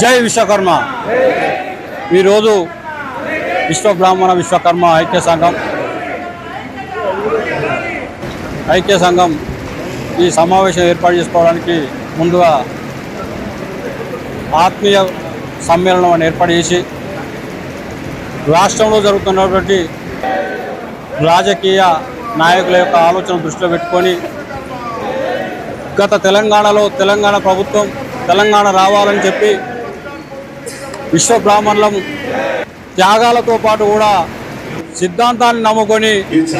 జై విశ్వకర్మ జై విశ్వకర్మ. ఈరోజు విశ్వ బ్రాహ్మణ విశ్వకర్మ ఐక్య సంఘం ఐక్య సంఘం ఈ సమావేశం ఏర్పాటు చేసుకోవడానికి ముందుగా ఆత్మీయ సమ్మేళనం ఏర్పాటు చేసి రాష్ట్రంలో జరుగుతున్నటువంటి రాజకీయ నాయకుల యొక్క ఆలోచన దృష్టిలో పెట్టుకొని గత తెలంగాణలో తెలంగాణ ప్రభుత్వం తెలంగాణ రావాలని చెప్పి విశ్వ బ్రాహ్మణులం త్యాగాలతో పాటు కూడా సిద్ధాంతాన్ని నమ్ముకొని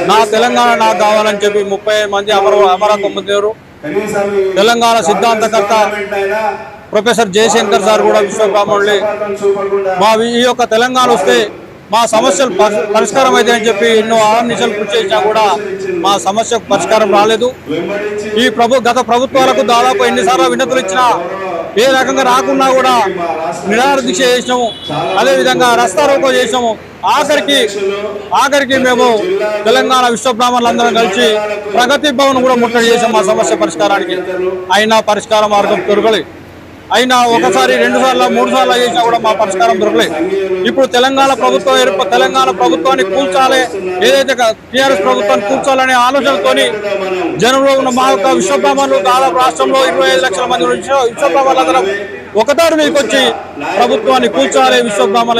నా తెలంగాణ నాకు కావాలని చెప్పి ముప్పై మంది అమర అమరత్వం పొందారు తెలంగాణ సిద్ధాంతకర్త ప్రొఫెసర్ జయశంకర్ సార్ కూడా విశ్వ బ్రాహ్మణులే. మా ఈ యొక్క తెలంగాణ వస్తే మా సమస్యలు పరిష్కారం అయితే అని చెప్పి ఎన్నో ఆర్నిషలు కృషి చేసినా కూడా మా సమస్యకు పరిష్కారం రాలేదు. ఈ ప్రభు గత ప్రభుత్వాలకు దాదాపు ఎన్నిసార్లు వినతులు ఇచ్చినా ఏ రకంగా రాకున్నా కూడా నిరాహార దీక్ష చేసినాము. అదేవిధంగా రస్తా రోకో చేసినాము. ఆఖరికి ఆఖరికి మేము తెలంగాణ విశ్వ బ్రాహ్మణులందరం కలిసి ప్రగతి భవన్ కూడా ముట్టడి చేసాం మా సమస్య పరిష్కారానికి. అయినా పరిష్కార మార్గం దొరకలేదు అయినా ఒకసారి రెండు సార్లు మూడు సార్లు చేసినా కూడా మా పరిష్కారం దొరకలేదు. ఇప్పుడు తెలంగాణ ప్రభుత్వం ఏర్ప తెలంగాణ ప్రభుత్వాన్ని కూల్చాలి ఏదైతే టీఆర్ఎస్ ప్రభుత్వాన్ని కూల్చాలనే ఆలోచనతోని జనంలో ఉన్న మా యొక్క విశ్వబ్రహ్మణులు దాదాపు రాష్ట్రంలో ఇరవై ఐదు లక్షల మంది విశ్వ విశ్వబ్రహ్మణులందరం ఒకతారు మీకు వచ్చి ప్రభుత్వాన్ని కూల్చాలి విశ్వబ్రహ్మణులు